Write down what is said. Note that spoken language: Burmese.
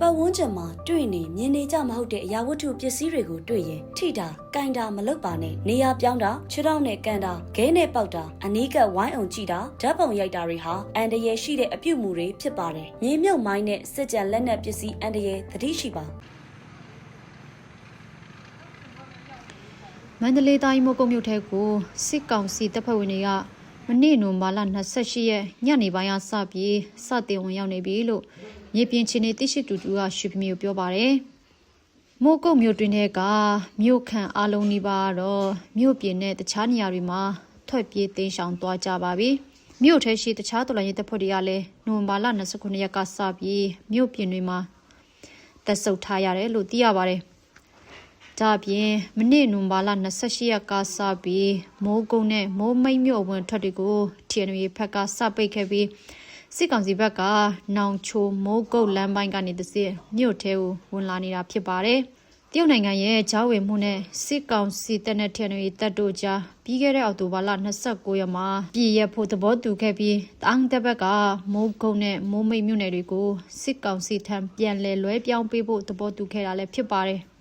ပတ်ဝန်းကျင်မှာတွေ့နေမြင်နေကြမဟုတ်တဲ့အရာဝတ္ထုပစ္စည်းတွေကိုတွေ့ရင်ထိတာ၊ကန်တာမလုပ်ပါနဲ့နေရာပြောင်းတာခြေထောက်နဲ့ကန်တာခဲနဲ့ပေါက်တာအနီးကပ်ဝိုင်းအောင်ကြည့်တာဓာတ်ပုံရိုက်တာတွေဟာအန်တရယ်ရှိတဲ့အပြုတ်မှုတွေဖြစ်ပါတယ်။မြေမြုပ်မိုင်းနဲ့စစ်ကြံလက်နက်ပစ္စည်းအန်တရယ်သတိရှိပါမန္တလေးတိုင်းမိုးကုတ်မြို့ထဲကိုစစ်ကောင်စီတပ်ဖွဲ့ဝင်တွေက မနေ့နိုမာလာ28ရက်ညနေပိုင်းကစပြီးစတင်ဝင်ရောက်နေပြီလို့မြေပြင်ချင်းနေတိရှိတူတူကရွှေပြမျိုးပြောပါတယ်။မိုးကုတ်မြို့တွင်တဲ့ကမြို့ခန့်အလုံးနီးပါးကတော့မြို့ပြင်နဲ့တခြားနေရာတွေမှာထွက်ပြေးတိမ်းရှောင်သွားကြပါပြီ။မြို့ထဲရှိတခြားတော်လှန်ရေးတပ်ဖွဲ့တွေကလည်းနိုဝင်ဘာလ29ရက်ကစပြီးမြို့ပြင်တွေမှာတပ်ဆုပ်ထားရတယ်လို့သိရပါတယ်။ ဒါအပြင်မနေ့နွန်ဘာလ28ရက်ကစပြီးမိုးကုန်းနဲ့မိုးမိတ်မြို့အဝင်ထွက်တွေကို TNV ဘက်ကစပိတ်ခဲ့ပြီးစစ်ကောင်စီဘက်ကနောင်ချိုမိုးကုတ်လမ်းပိုင်းကနေတစ်စစ်မြို့ထဲကိုဝင်လာနေတာဖြစ်ပါတယ်။တရုတ်နိုင်ငံရဲ့ဂျားဝေမှုနဲ့စစ်ကောင်စီတပ်နဲ့ TNV တပ်တို့ကြားပြီးခဲ့တဲ့အောက်တိုဘာလ29ရက်မှာပြည်ရဖို့သဘောတူခဲ့ပြီးတအန်းတပ်ဘက်ကမိုးကုတ်နဲ့မိုးမိတ်မြို့နယ်တွေကိုစစ်ကောင်စီထံပြန်လည်လွှဲပြောင်းပေးဖို့သဘောတူခဲ့တာလည်းဖြစ်ပါတယ်။